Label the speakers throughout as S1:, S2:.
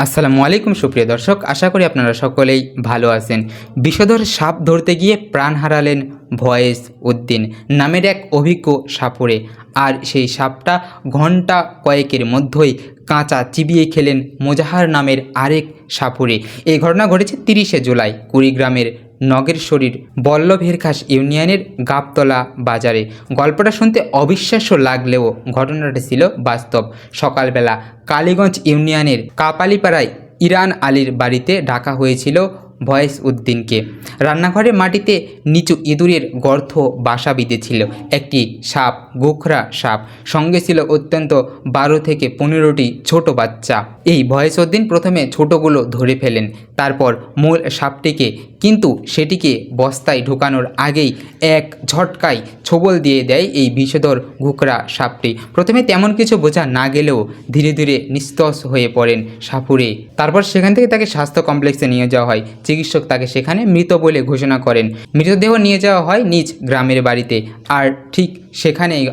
S1: আসসালামু আলাইকুম সুপ্রিয় দর্শক, আশা করি আপনারা সকলেই ভালো আছেন। বিষধর সাপ ধরতে গিয়ে প্রাণ হারালেন ভয়েস উদ্দিন নামের এক অভিজ্ঞ সাপুরে। আর সেই সাপটা ঘণ্টা কয়েকের মধ্যেই কাঁচা চিবিয়ে খেলেন মোজাহার নামের আরেক সাপুরে। এই ঘটনা ঘটেছে তিরিশে জুলাই কুড়িগ্রামের নগেরশরীর বল্লভেরখাস ইউনিয়নের গাবতলা বাজারে। গল্পটা শুনতে অবিশ্বাস্য লাগলেও ঘটনাটা ছিল বাস্তব। সকালবেলা কালীগঞ্জ ইউনিয়নের কাপালিপাড়ায় ইরান আলীর বাড়িতে ডাকা হয়েছিল ভয়েস উদ্দিনকে। রান্নাঘরের মাটিতে নিচু ইঁদুরের গর্ত বাসা বিঁধেছিল। একটি সাপ, গোখরা সাপ। সঙ্গে ছিল অত্যন্ত বারো থেকে পনেরোটি ছোট বাচ্চা। এই ভয়েস উদ্দিন প্রথমে ছোটগুলো ধরে ফেলেন। তারপর মূল সাপটিকে, কিন্তু সেটিকে বস্তায় ঢোকানোর আগেই এক ঝটকায় ছোবল দিয়ে দেয় এই বিষধর ঘুকরা সাপটি। প্রথমে তেমন কিছু বোঝা না গেলেও ধীরে ধীরে নিস্তস হয়ে পড়েন সাপুরে। তারপর সেখান থেকে তাকে স্বাস্থ্য কমপ্লেক্সে নিয়ে যাওয়া হয়। চিকিৎসক তাকে সেখানে মৃত বলে ঘোষণা করেন। মৃতদেহ নিয়ে যাওয়া হয় নিজ গ্রামের বাড়িতে। আর ঠিক সেখানেই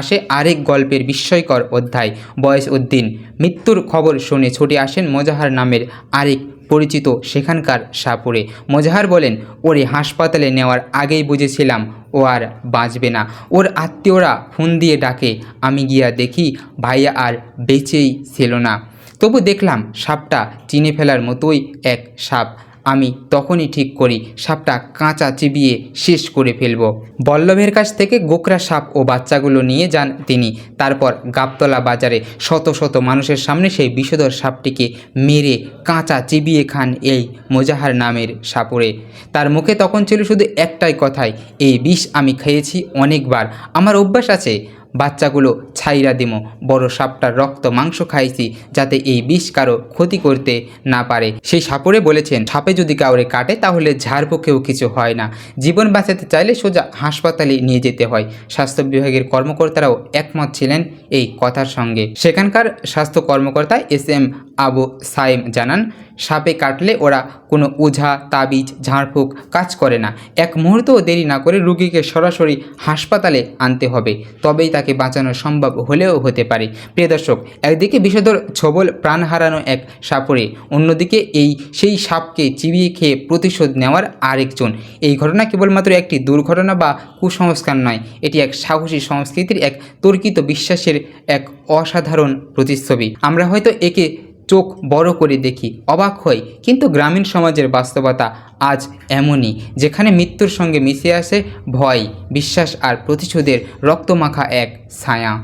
S1: আসে আরেক গল্পের বিস্ময়কর অধ্যায়, বয়স উদ্দিন মৃত্যুর খবর শুনে ছুটে আসেন মোজাহার নামের আরেক পরিচিত সেখানকার সাপুরে। মোজাহার বলেন, ওরে হাসপাতালে নেওয়ার আগেই বুঝেছিলাম, ও আর বাঁচবে না। ওর আত্মীয়রা ফোন দিয়ে ডাকে, আমি গিয়া দেখি ভাইয়া আর বেঁচেই ছিল না। তবু দেখলাম সাপটা চিনে ফেলার মতোই এক সাপ। আমি তখনই ঠিক করি, সাপটা কাঁচা চিবিয়ে শেষ করে ফেলব। বল্লভের কাছ থেকে গোকরা সাপ ও বাচ্চাগুলো নিয়ে যান তিনি। তারপর গাবতলা বাজারে শত শত মানুষের সামনে সেই বিষধর সাপটিকে মেরে কাঁচা চিবিয়ে খান এই মোজাহার নামের সাপুরে। তার মুখে তখন ছিল শুধু একটাই কথাই, এই বিষ আমি খেয়েছি অনেকবার। আমার অভ্যাস আছে। বাচ্চাগুলো ছাইরা দিমো, বড় সাপটার রক্ত, মাংস খাইছি যাতে এই বিষ কারও ক্ষতি করতে না পারে। সেই সাপরে বলেছেন, সাপে যদি কাউরে কাটে তাহলে ঝাড়পোকেও কিছু হয় না। জীবন বাঁচাতে চাইলে সোজা হাসপাতালে নিয়ে যেতে হয়। স্বাস্থ্য বিভাগের কর্মকর্তারাও একমত ছিলেন এই কথার সঙ্গে। সেখানকার স্বাস্থ্য কর্মকর্তা এস এম আবু সাইম জানান, সাপে কাটলে ওরা কোনো ওঝা তাবিজ, ঝাড়ফুঁক কাজ করে না। এক মুহূর্তও দেরি না করে রুগীকে সরাসরি হাসপাতালে আনতে হবে। তবেই তাকে বাঁচানো সম্ভব হলেও হতে পারে। প্রিয় দর্শক, একদিকে বিষধর ছবল প্রাণ হারানো এক সাপরে, অন্যদিকে এই সেই সাপকে চিবিয়ে খেয়ে প্রতিশোধ নেওয়ার আরেকজন। এই ঘটনা কেবলমাত্র একটি দুর্ঘটনা বা কুসংস্কার নয়, এটি এক সাহসী সংস্কৃতির এক তর্কিত বিশ্বাসের এক অসাধারণ প্রতিচ্ছবি। আমরা হয়তো একে চোখ বড় করে দেখি, অবাক হই। কিন্তু গ্রামীণ সমাজের বাস্তবতা আজ এমনই, যেখানে মৃত্যুর সঙ্গে মিশে আসে ভয়, বিশ্বাস আর প্রতিশোধের রক্তমাখা এক ছায়া।